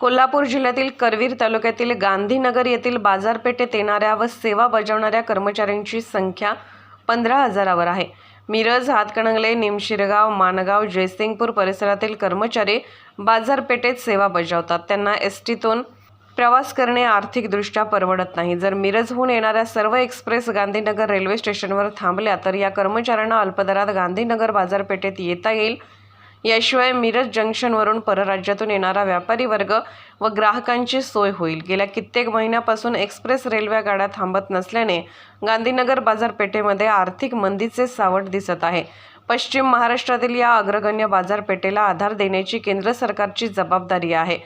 कोल्हापूर जिल्ह्यातील करवीर तालुक्यातील गांधीनगर येथील बाजारपेठेत येणाऱ्या व सेवा बजावणाऱ्या कर्मचाऱ्यांची संख्या पंधरा हजारावर आहे. मिरज हातकणंगले निमशिरगाव मानगाव जयसिंगपूर परिसरातील कर्मचारी बाजारपेठेत सेवा बजावतात. त्यांना एस टीतून प्रवास करणे आर्थिकदृष्ट्या परवडत नाही. जर मिरजहून येणाऱ्या सर्व एक्सप्रेस गांधीनगर रेल्वे स्टेशनवर थांबल्या तर या कर्मचाऱ्यांना अल्पदरात गांधीनगर बाजारपेठेत येता येईल. याशिवाय मिरज जंक्शनवरून परराज्यातून येणारा व्यापारी वर्ग व ग्राहकांची सोय होईल. गेल्या कित्येक महिन्यापासून एक्सप्रेस रेल्वे गाड्या थांबत नसल्याने गांधीनगर बाजारपेठेमध्ये आर्थिक मंदीचे सावट दिसत आहे. पश्चिम महाराष्ट्रातील या अग्रगण्य बाजारपेठेला आधार देण्याची केंद्र सरकारची जबाबदारी आहे.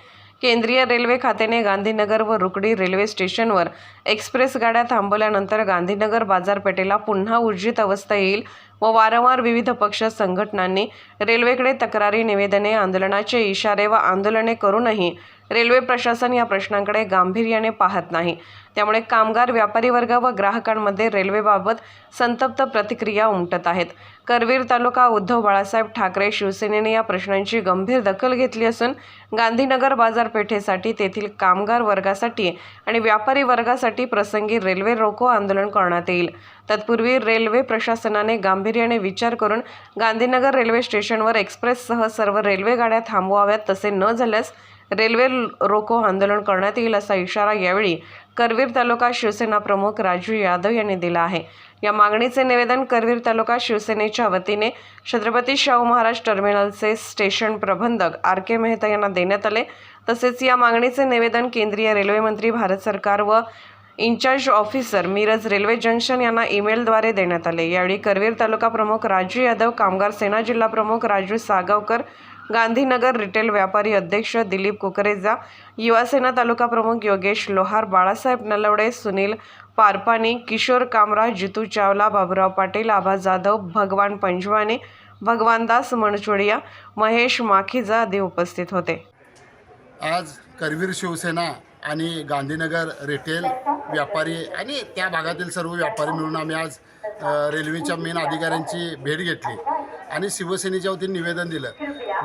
केंद्रीय रेल्वे खात्याने गांधीनगर व रुकडी रेल्वे स्टेशनवर एक्सप्रेस गाड्या थांबवल्यानंतर गांधीनगर बाजारपेठेला पुन्हा ऊर्जित अवस्था येईल व वारंवार विविध पक्ष संघटनांनी रेल्वेकडे तक्रारी निवेदने आंदोलनाचे इशारे व आंदोलने करूनही रेल्वे प्रशासन या प्रश्नांकडे गांभीर्याने पाहत नाही. त्यामुळे कामगार व्यापारी वर्ग व ग्राहकांमध्ये रेल्वेबाबत संतप्त प्रतिक्रिया उमटत आहेत. करवीर तालुका उद्धव बाळासाहेब ठाकरे शिवसेनेने या प्रश्नांची गंभीर दखल घेतली असून गांधीनगर बाजारपेठेसाठी तेथील कामगार वर्गासाठी आणि व्यापारी वर्गासाठी प्रसंगी रेल्वे रोको आंदोलन करण्यात येईल. तत्पूर्वी रेल्वे प्रशासनाने गांभीर्याने विचार करून गांधीनगर रेल्वे स्टेशनवर एक्सप्रेससह सर्व रेल्वे गाड्या थांबवाव्यात तसे न झाल्यास रेल्वे रोको आंदोलन करण्यात येईल असा इशारा यावेळी करवीर तालुका शिवसेना प्रमुख राजू यादव यांनी दिला आहे. या मागणीचे निवेदन करवीर तालुका शिवसेनेच्या वतीने छत्रपती शाहू महाराज टर्मिनलचे स्टेशन प्रबंधक आर के मेहता यांना देण्यात आले. तसेच या मागणीचे निवेदन केंद्रीय रेल्वेमंत्री भारत सरकार व in charge officer Miraj railway junction यांना ईमेलद्वारे देण्यात आले. यावेळी करवीर तालुका प्रमुख राजू यादव कामगार सेना जिल्हा प्रमुख राजू सागावकर गांधीनगर रिटेल व्यापारी अध्यक्ष दिलीप कुकरेजा युवासेना तालुका प्रमुख योगेश लोहार बाळासाहेब नलवडे सुनील पारपानी किशोर कामराज जितू चावला बाबुराव पाटील आभा जाधव भगवान पंजवानी भगवानदास मणचोडिया महेश माखीजा आदी उपस्थित होते. आज करवीर शिवसेना आणि गांधीनगर रिटेल व्यापारी आणि त्या भागातील सर्व व्यापारी मिळून आम्ही आज रेल्वेच्या मेन अधिकाऱ्यांची भेट घेतली आणि शिवसेनेच्या वतीने निवेदन दिलं.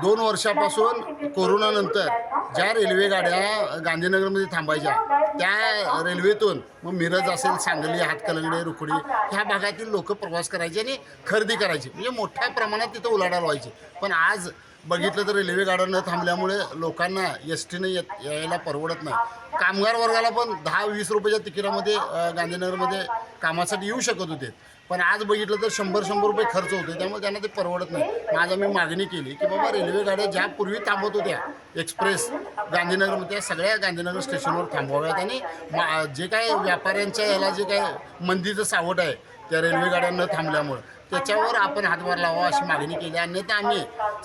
दोन वर्षापासून कोरोनानंतर ज्या रेल्वे गाड्या गांधीनगरमध्ये थांबायच्या त्या रेल्वेतून मग मिरज असेल सांगली हातकलंगडे रुखडी ह्या भागातील लोक प्रवास करायचे आणि खरेदी करायची. म्हणजे मोठ्या प्रमाणात तिथं उलाढाल व्हायची. पण आज बघितलं तर रेल्वे गाड्या न थांबल्यामुळे लोकांना एस टीने येत यायला परवडत नाही. कामगार वर्गाला पण दहा वीस रुपयाच्या तिकिटामध्ये गांधीनगरमध्ये कामासाठी येऊ शकत होते. पण आज बघितलं तर शंभर शंभर रुपये खर्च होतो त्यामुळे त्यांना ते परवडत नाही. माझा मी मागणी केली की बाबा रेल्वे गाड्या ज्या पूर्वी थांबत होत्या एक्सप्रेस गांधीनगरमध्ये त्या सगळ्या गांधीनगर स्टेशनवर थांबवाव्यात. आणि मा जे काय व्यापाऱ्यांच्या याला जे काय मंदीचं सावट आहे त्या रेल्वे गाड्या न थांबल्यामुळे. त्याच्यावर आपण हातभार लावा अशी मागणी केली. अन्यथा आम्ही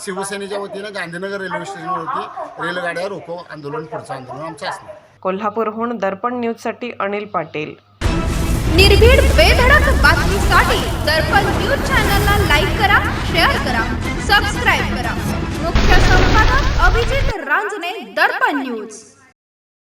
शिवसेनेच्या वतीनं गांधीनगर रेल्वे स्टेशनवरती रेल्वेगाड्या रोको आंदोलन पुढचं आंदोलन आमचं असणार. कोल्हापूरहून दर्पण न्यूजसाठी अनिल पाटील. निर्भीड बेधडक बातमीसाठी दर्पण न्यूज चॅनलला लाईक करा शेअर करा सबस्क्राईब करा. मुख्य संपादक अभिजित रांजणे दर्पण न्यूज.